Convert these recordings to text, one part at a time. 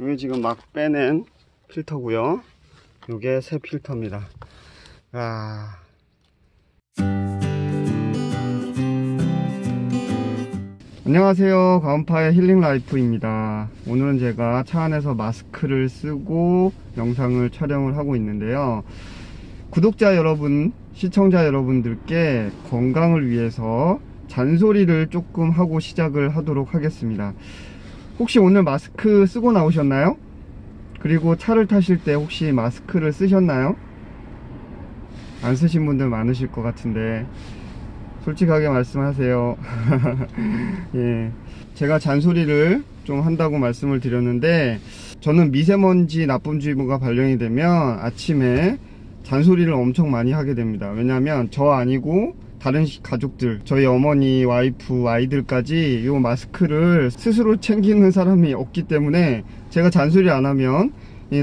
이게 지금 막 빼낸 필터고요. 이게 새 필터입니다. 아. 안녕하세요. 가온파의 힐링 라이프입니다. 오늘은 제가 차 안에서 마스크를 쓰고 영상을 촬영을 하고 있는데요. 구독자 여러분, 시청자 여러분들께 건강을 위해서 잔소리를 조금 하고 시작을 하도록 하겠습니다. 혹시 오늘 마스크 쓰고 나오셨나요? 그리고 차를 타실 때 혹시 마스크를 쓰셨나요? 안 쓰신 분들 많으실 것 같은데 솔직하게 말씀하세요. 예. 제가 잔소리를 좀 한다고 말씀을 드렸는데 저는 미세먼지 나쁨주의보가 발령이 되면 아침에 잔소리를 엄청 많이 하게 됩니다. 왜냐하면 저 아니고 다른 가족들, 저희 어머니, 와이프, 아이들까지 이 마스크를 스스로 챙기는 사람이 없기 때문에 제가 잔소리 안 하면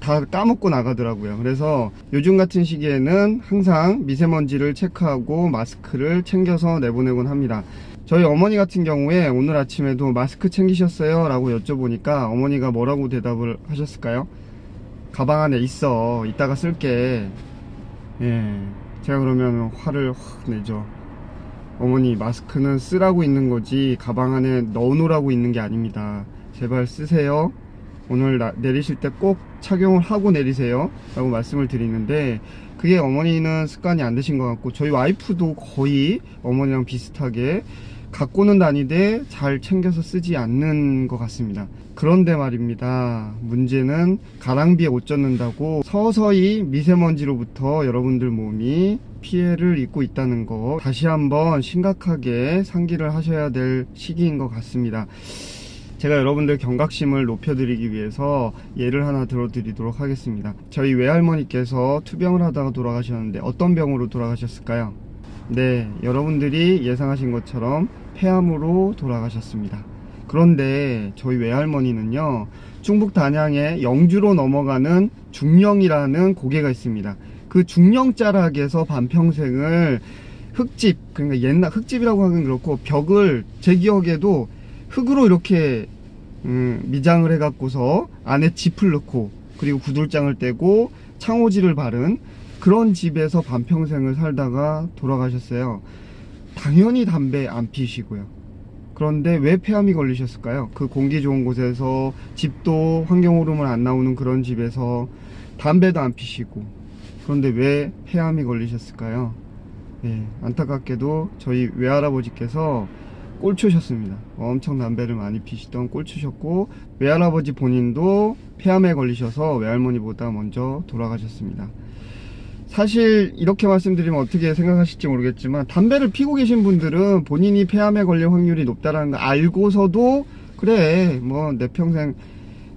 다 까먹고 나가더라고요. 그래서 요즘 같은 시기에는 항상 미세먼지를 체크하고 마스크를 챙겨서 내보내곤 합니다. 저희 어머니 같은 경우에 오늘 아침에도 마스크 챙기셨어요? 라고 여쭤보니까 어머니가 뭐라고 대답을 하셨을까요? 가방 안에 있어. 이따가 쓸게. 예. 제가 그러면 화를 확 내죠. 어머니 마스크는 쓰라고 있는 거지 가방 안에 넣어놓으라고 있는 게 아닙니다. 제발 쓰세요. 오늘 나, 내리실 때 꼭 착용을 하고 내리세요 라고 말씀을 드리는데 그게 어머니는 습관이 안 되신 것 같고 저희 와이프도 거의 어머니랑 비슷하게 갖고는 다니되 잘 챙겨서 쓰지 않는 것 같습니다 그런데 말입니다 문제는 가랑비에 옷 젖는다고 서서히 미세먼지로부터 여러분들 몸이 피해를 입고 있다는 거 다시 한번 심각하게 상기를 하셔야 될 시기인 것 같습니다 제가 여러분들 경각심을 높여드리기 위해서 예를 하나 들어드리도록 하겠습니다. 저희 외할머니께서 투병을 하다가 돌아가셨는데 어떤 병으로 돌아가셨을까요? 네, 여러분들이 예상하신 것처럼 폐암으로 돌아가셨습니다. 그런데 저희 외할머니는요, 충북 단양에 영주로 넘어가는 중령이라는 고개가 있습니다. 그 중령자락에서 반평생을 흙집, 그러니까 옛날 흙집이라고 하긴 그렇고 벽을 제 기억에도 흙으로 이렇게 음, 미장을 해갖고서 안에 짚을 넣고 그리고 구들장을 떼고 창호지를 바른 그런 집에서 반평생을 살다가 돌아가셨어요. 당연히 담배 안 피시고요. 그런데 왜 폐암이 걸리셨을까요? 그 공기 좋은 곳에서 집도 환경오염을 안 나오는 그런 집에서 담배도 안 피시고 그런데 왜 폐암이 걸리셨을까요? 네, 안타깝게도 저희 외할아버지께서 꼴초셨습니다. 엄청 담배를 많이 피시던 꼴초셨고 외할아버지 본인도 폐암에 걸리셔서 외할머니보다 먼저 돌아가셨습니다. 사실 이렇게 말씀드리면 어떻게 생각하실지 모르겠지만 담배를 피고 계신 분들은 본인이 폐암에 걸릴 확률이 높다는 거 알고서도 그래 뭐 내 평생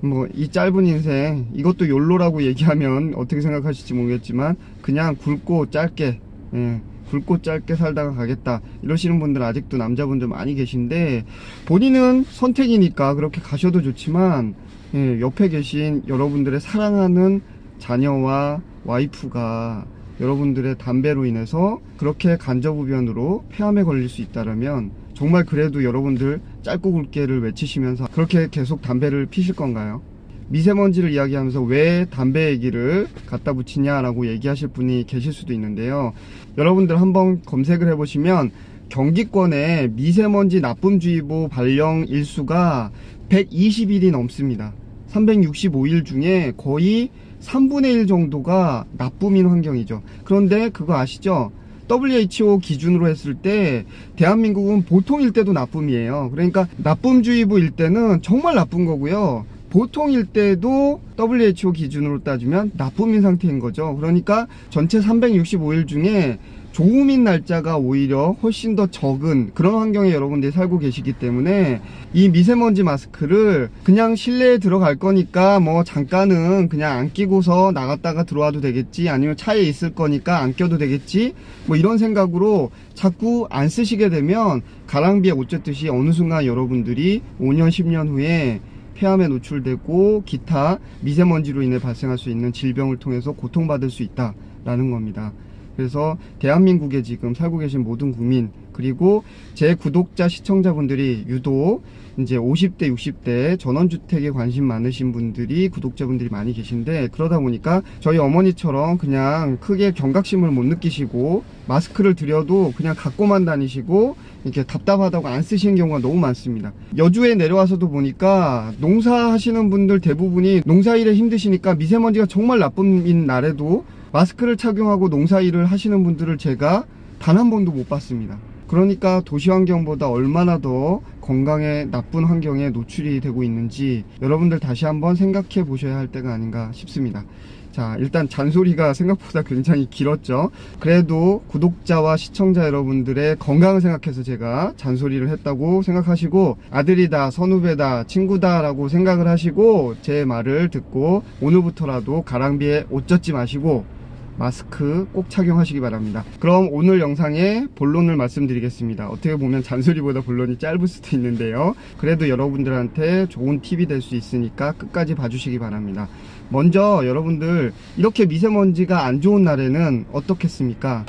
뭐 이 짧은 인생 이것도 욜로라고 얘기하면 어떻게 생각하실지 모르겠지만 그냥 굵고 짧게 예, 굵고 짧게 살다가 가겠다 이러시는 분들 아직도 남자분들 많이 계신데 본인은 선택이니까 그렇게 가셔도 좋지만 예, 옆에 계신 여러분들의 사랑하는 자녀와 와이프가 여러분들의 담배로 인해서 그렇게 간접우변으로 폐암에 걸릴 수 있다면 정말 그래도 여러분들 짧고 굵게를 외치시면서 그렇게 계속 담배를 피실 건가요? 미세먼지를 이야기하면서 왜 담배 얘기를 갖다 붙이냐라고 얘기하실 분이 계실 수도 있는데요. 여러분들 한번 검색을 해보시면 경기권에 미세먼지 나쁨주의보 발령 일수가 120일이 넘습니다. 365일 중에 거의 3분의 1 정도가 나쁨인 환경이죠. 그런데 그거 아시죠? WHO 기준으로 했을 때 대한민국은 보통일 때도 나쁨이에요. 그러니까 나쁨주의보일 때는 정말 나쁜 거고요. 보통일 때도 WHO 기준으로 따지면 나쁨인 상태인 거죠. 그러니까 전체 365일 중에 좋음인 날짜가 오히려 훨씬 더 적은 그런 환경에 여러분들이 살고 계시기 때문에 이 미세먼지 마스크를 그냥 실내에 들어갈 거니까 뭐 잠깐은 그냥 안 끼고서 나갔다가 들어와도 되겠지 아니면 차에 있을 거니까 안 껴도 되겠지 뭐 이런 생각으로 자꾸 안 쓰시게 되면 가랑비에 옷 젖듯이 어느 순간 여러분들이 5년 10년 후에 폐암에 노출되고 기타 미세먼지로 인해 발생할 수 있는 질병을 통해서 고통받을 수 있다라는 겁니다. 그래서 대한민국에 지금 살고 계신 모든 국민 그리고 제 구독자 시청자분들이 유독 이제 50대 60대 전원주택에 관심 많으신 분들이 구독자분들이 많이 계신데 그러다 보니까 저희 어머니처럼 그냥 크게 경각심을 못 느끼시고 마스크를 드려도 그냥 갖고만 다니시고 이렇게 답답하다고 안 쓰시는 경우가 너무 많습니다. 여주에 내려와서도 보니까 농사 하시는 분들 대부분이 농사일에 힘드시니까 미세먼지가 정말 나쁜 날에도 마스크를 착용하고 농사일을 하시는 분들을 제가 단 한 번도 못 봤습니다 그러니까 도시 환경보다 얼마나 더 건강에 나쁜 환경에 노출이 되고 있는지 여러분들 다시 한번 생각해 보셔야 할 때가 아닌가 싶습니다. 자, 일단 잔소리가 생각보다 굉장히 길었죠. 그래도 구독자와 시청자 여러분들의 건강을 생각해서 제가 잔소리를 했다고 생각하시고 아들이다, 선후배다, 친구다 라고 생각을 하시고 제 말을 듣고 오늘부터라도 가랑비에 옷 젖지 마시고 마스크 꼭 착용하시기 바랍니다. 그럼 오늘 영상의 본론을 말씀드리겠습니다. 어떻게 보면 잔소리보다 본론이 짧을 수도 있는데요. 그래도 여러분들한테 좋은 팁이 될 수 있으니까 끝까지 봐주시기 바랍니다. 먼저 여러분들 이렇게 미세먼지가 안 좋은 날에는 어떻겠습니까?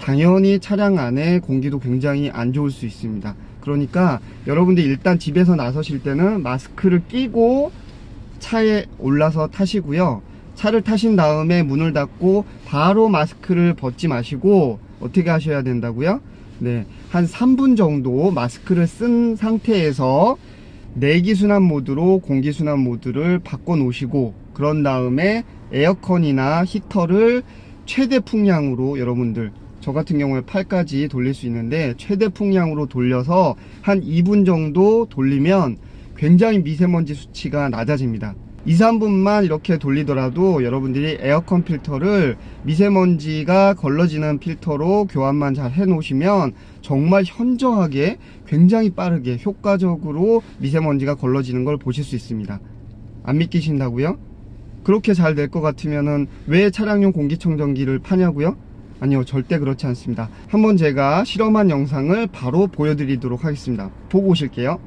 당연히 차량 안에 공기도 굉장히 안 좋을 수 있습니다. 그러니까 여러분들 일단 집에서 나서실 때는 마스크를 끼고 차에 올라서 타시고요 차를 타신 다음에 문을 닫고 바로 마스크를 벗지 마시고 어떻게 하셔야 된다고요? 네, 한 3분 정도 마스크를 쓴 상태에서 내기순환 모드로 공기순환 모드를 바꿔 놓으시고 그런 다음에 에어컨이나 히터를 최대 풍량으로 여러분들 저 같은 경우에 8까지 돌릴 수 있는데 최대 풍량으로 돌려서 한 2분 정도 돌리면 굉장히 미세먼지 수치가 낮아집니다 2, 3분만 이렇게 돌리더라도 여러분들이 에어컨 필터를 미세먼지가 걸러지는 필터로 교환만 잘 해 놓으시면 정말 현저하게 굉장히 빠르게 효과적으로 미세먼지가 걸러지는 걸 보실 수 있습니다 안 믿기신다고요? 그렇게 잘 될 것 같으면 왜 차량용 공기청정기를 파냐고요? 아니요 절대 그렇지 않습니다 한번 제가 실험한 영상을 바로 보여드리도록 하겠습니다 보고 오실게요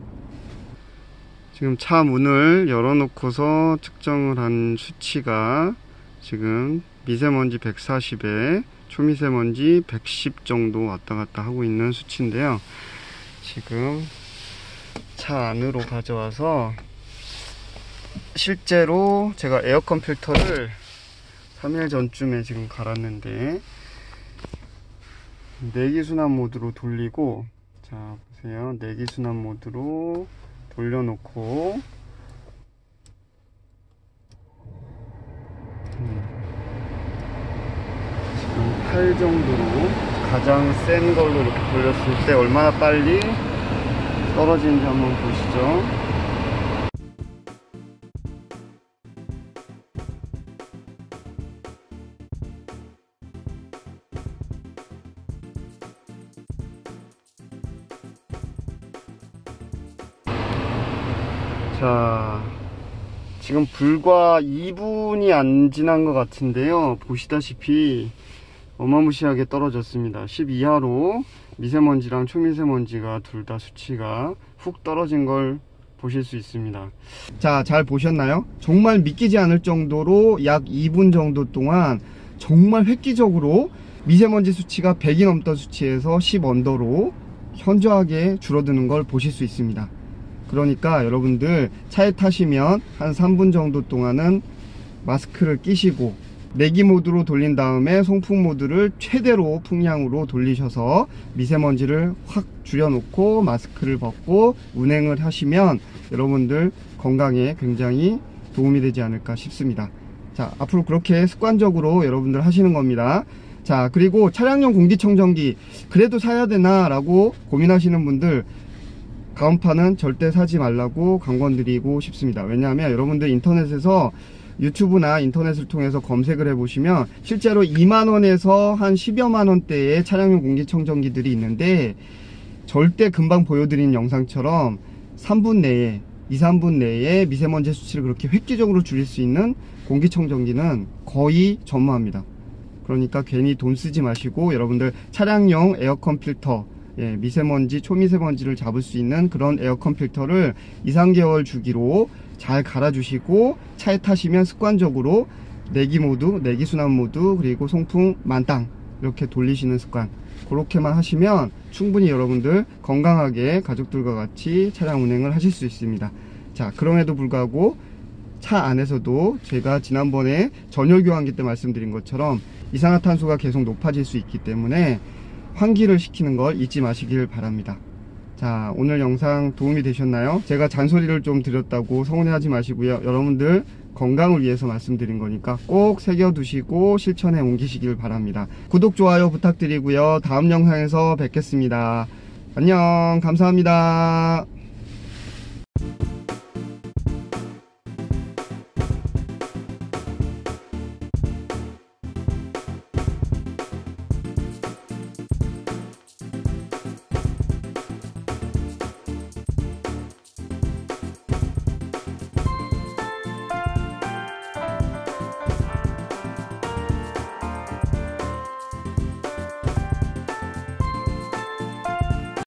지금 차 문을 열어놓고서 측정을 한 수치가 지금 미세먼지 140에 초미세먼지 110 정도 왔다 갔다 하고 있는 수치인데요. 지금 차 안으로 가져와서 실제로 제가 에어컨 필터를 3일 전쯤에 지금 갈았는데 내기순환 모드로 돌리고 자 보세요 내기순환 모드로 돌려놓고 음. 지금 8 정도로 가장 센 걸로 이렇게 돌렸을 때 얼마나 빨리 떨어지는지 한번 보시죠 자 지금 불과 2분이 안 지난 것 같은데요. 보시다시피 어마무시하게 떨어졌습니다. 10 이하로 미세먼지랑 초미세먼지가 둘 다 수치가 훅 떨어진 걸 보실 수 있습니다. 자 잘 보셨나요? 정말 믿기지 않을 정도로 약 2분 정도 동안 정말 획기적으로 미세먼지 수치가 100이 넘던 수치에서 10 언더로 현저하게 줄어드는 걸 보실 수 있습니다 그러니까 여러분들 차에 타시면 한 3분 정도 동안은 마스크를 끼시고 내기 모드로 돌린 다음에 송풍 모드를 최대로 풍량으로 돌리셔서 미세먼지를 확 줄여놓고 마스크를 벗고 운행을 하시면 여러분들 건강에 굉장히 도움이 되지 않을까 싶습니다. 자 앞으로 그렇게 습관적으로 여러분들 하시는 겁니다. 자 그리고 차량용 공기청정기 그래도 사야 되나 라고 고민하시는 분들 가온파는 절대 사지 말라고 강권드리고 싶습니다. 왜냐하면 여러분들 인터넷에서 유튜브나 인터넷을 통해서 검색을 해보시면 실제로 2만원에서 한 10여만원대의 차량용 공기청정기들이 있는데 절대 금방 보여드린 영상처럼 3분 내에 2, 3분 내에 미세먼지 수치를 그렇게 획기적으로 줄일 수 있는 공기청정기는 거의 전무합니다. 그러니까 괜히 돈 쓰지 마시고 여러분들 차량용 에어컨 필터 예, 미세먼지, 초미세먼지를 잡을 수 있는 그런 에어컨 필터를 2, 3개월 주기로 잘 갈아주시고 차에 타시면 습관적으로 내기 모드, 내기 순환 모드, 그리고 송풍 만땅 이렇게 돌리시는 습관. 그렇게만 하시면 충분히 여러분들 건강하게 가족들과 같이 차량 운행을 하실 수 있습니다. 자 그럼에도 불구하고 차 안에서도 제가 지난번에 전열 교환기 때 말씀드린 것처럼 이산화탄소가 계속 높아질 수 있기 때문에 환기를 시키는 걸 잊지 마시길 바랍니다. 자 오늘 영상 도움이 되셨나요? 제가 잔소리를 좀 드렸다고 서운해하지 마시고요. 여러분들 건강을 위해서 말씀드린 거니까 꼭 새겨두시고 실천에 옮기시길 바랍니다. 구독 좋아요 부탁드리고요. 다음 영상에서 뵙겠습니다. 안녕. 감사합니다